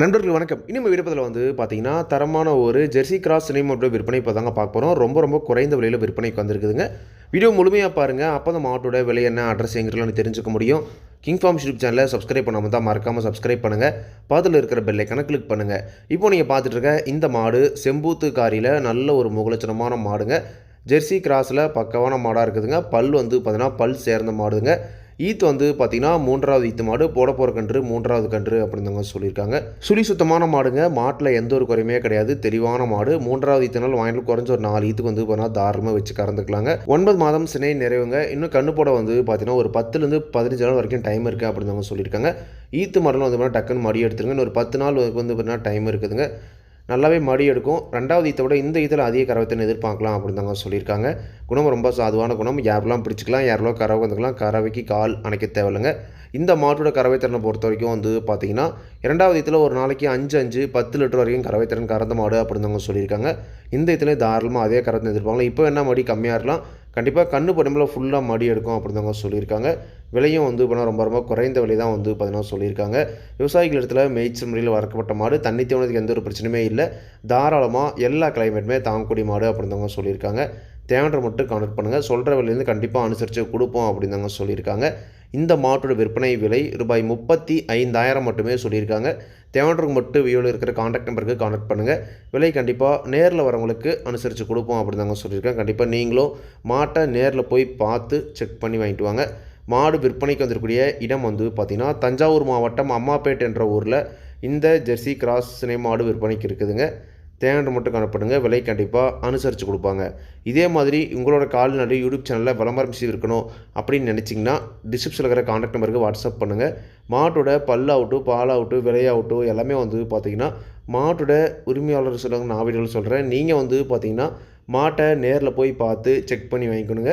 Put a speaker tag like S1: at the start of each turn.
S1: நண்பர்கள் வணக்கம். இனிமேல் விருப்பத்தில் வந்து பார்த்தீங்கன்னா தரமான ஒரு ஜெர்சி கிராஸ் சினிமாவோட விற்பனை இப்போ தாங்க பார்க்க போகிறோம் ரொம்ப ரொம்ப குறைந்த விலையில் விற்பனைக்கு வந்திருக்குதுங்க. வீடியோ முழுமையாக பாருங்கள் அப்போ அந்த மாட்டோட விலை என்ன அட்ரஸ் எங்கிறலாம் தெரிஞ்சுக்க முடியும். கிங் ஃபார்ம் யூடியூப் சேனலை சப்ஸ்கிரைப் பண்ணாமல் தான் மறக்காமல் சப்ஸ்கிரைப் பண்ணுங்கள் பாதில் இருக்கிற பெல்லை கணக்கு கிளிக் பண்ணுங்கள் இப்போ நீங்கள் பார்த்துட்டு இருக்க இந்த மாடு செம்பூத்து காரியில் நல்ல ஒரு முகலட்சணமான மாடுங்க. ஜெர்சி கிராஸில் பக்கவான மாடாக இருக்குதுங்க. பல் வந்து பார்த்தீங்கன்னா பல் சேர்ந்த மாடுங்க. ஈத் வந்து பார்த்தீங்கன்னா மூன்றாவது ஈத்து மாடு போட போகிற கன்று மூன்றாவது கன்று அப்படிங்க சொல்லியிருக்காங்க. சுழி சுத்தமான மாடுங்க. மாட்டில் எந்த ஒரு குறையுமே கிடையாது. தெளிவான மாடு. மூன்றாவது ஈத்து நாள் வாங்கிட்டு குறைஞ்ச ஒரு நாலு ஈத்துக்கு வந்து பார்த்தீங்கன்னா தாராளமாக வச்சு கறந்துக்கலாங்க. ஒன்பது மாதம் சினை நிறைவுங்க. இன்னும் கண்ணு போட வந்து பார்த்தீங்கன்னா ஒரு பத்துலேருந்து பதினஞ்சு நாள் வரைக்கும் டைம் இருக்குது அப்படின்னு சொல்லியிருக்காங்க. ஈத்து மாடலும் வந்து பார்த்தீங்கன்னா டக்குன்னு மடி எடுத்துருங்க. இன்னொரு பத்து நாள் வந்து பார்த்தீங்கன்னா டைம் இருக்குதுங்க. நல்லாவே மடி எடுக்கும். ரெண்டாவது ஈத்தை விட இந்த ஈத்தில் அதிக கறவைத்தன் எதிர்பார்க்கலாம் அப்படின்னு தாங்க சொல்லியிருக்காங்க. குணம் ரொம்ப சாதுவான குணம். யாரெல்லாம் பிடிச்சிக்கலாம் யாரெல்லாம் கறவை வந்துக்கலாம் கறவைக்கு கால் அணைக்க தேவையில்லைங்க. இந்த மாட்டோட கறவைத்திறனை பொறுத்த வரைக்கும் வந்து பார்த்தீங்கன்னா இரண்டாவது இதில் ஒரு நாளைக்கு அஞ்சு அஞ்சு பத்து லிட்டர் வரைக்கும் கறவைத்திறன் கறந்த மாடு அப்படின்னு சொல்லியிருக்காங்க. இந்த இதில் தாராளமாக அதே கறவை எதிர்ப்பாங்க இப்போ என்ன மடி கம்மியாக இருக்கலாம். கண்டிப்பாக கண்ணு படம்பில் ஃபுல்லாக மடி எடுக்கும் அப்படிதாங்க சொல்லியிருக்காங்க. விலையும் வந்து இப்போ ரொம்ப ரொம்ப குறைந்த விலை தான் வந்து பார்த்தீங்கன்னா சொல்லியிருக்காங்க. விவசாயிகள் இடத்துல மேய்ச்சல் முறையில் வளர்க்கப்பட்ட மாடு தண்ணி தேவனதுக்கு எந்த ஒரு பிரச்சனையுமே இல்லை. தாராளமாக எல்லா கிளைமேட்டுமே தாங்கக்கூடிய மாடு அப்படிதாங்க சொல்லியிருக்காங்க. தேவைன்ற மட்டும் கனெக்ட் பண்ணுங்கள் சொல்கிற விலையிலேருந்து கண்டிப்பாக அனுசரித்து கொடுப்போம் அப்படின்னு தாங்க சொல்லியிருக்காங்க. இந்த மாட்டோட விற்பனை விலை ரூபாய் முப்பத்தி ஐந்தாயிரம் மட்டுமே சொல்லியிருக்காங்க. தேவன்றவங்க மட்டும் வியூவில் இருக்கிற காண்டாக்ட் நம்பருக்கு காண்டாக்ட் பண்ணுங்கள் விலை கண்டிப்பாக நேரில் வரவங்களுக்கு அனுசரித்து கொடுப்போம் அப்படின்னு தாங்க சொல்லியிருக்காங்க. கண்டிப்பாக நீங்களும் மாட்டை நேரில் போய் பார்த்து செக் பண்ணி வாங்கிட்டு வாங்க. மாடு விற்பனைக்கு வந்திருக்கூடிய இடம் வந்து பார்த்திங்கன்னா தஞ்சாவூர் மாவட்டம் அம்மாப்பேட் என்ற ஊரில் இந்த ஜெர்சி கிராஸ் சினை மாடு விற்பனைக்கு இருக்குதுங்க. தேவையான மட்டும் காணப்படுங்க விலை கண்டிப்பாக அனுசரித்து கொடுப்பாங்க. இதே மாதிரி உங்களோட கால்நடை யூடியூப் சேனலில் விளம்பரம் செய்து இருக்கணும் அப்படின்னு நினச்சிங்கன்னா டிஸ்கிரிப்ஷனில் இருக்கிற காண்டாக்ட் நம்பருக்கு வாட்ஸ்அப் பண்ணுங்கள் மாட்டோட பல்லாகட்டும் விலை விலையாகட்டும் எல்லாமே வந்து பார்த்திங்கன்னா மாட்டோட உரிமையாளர் சொல்லுவாங்க நான் வீடுகள் சொல்கிறேன் நீங்கள் வந்து பார்த்திங்கன்னா மாட்டை நேரில் போய் பார்த்து செக் பண்ணி வாங்கிக்கணுங்க.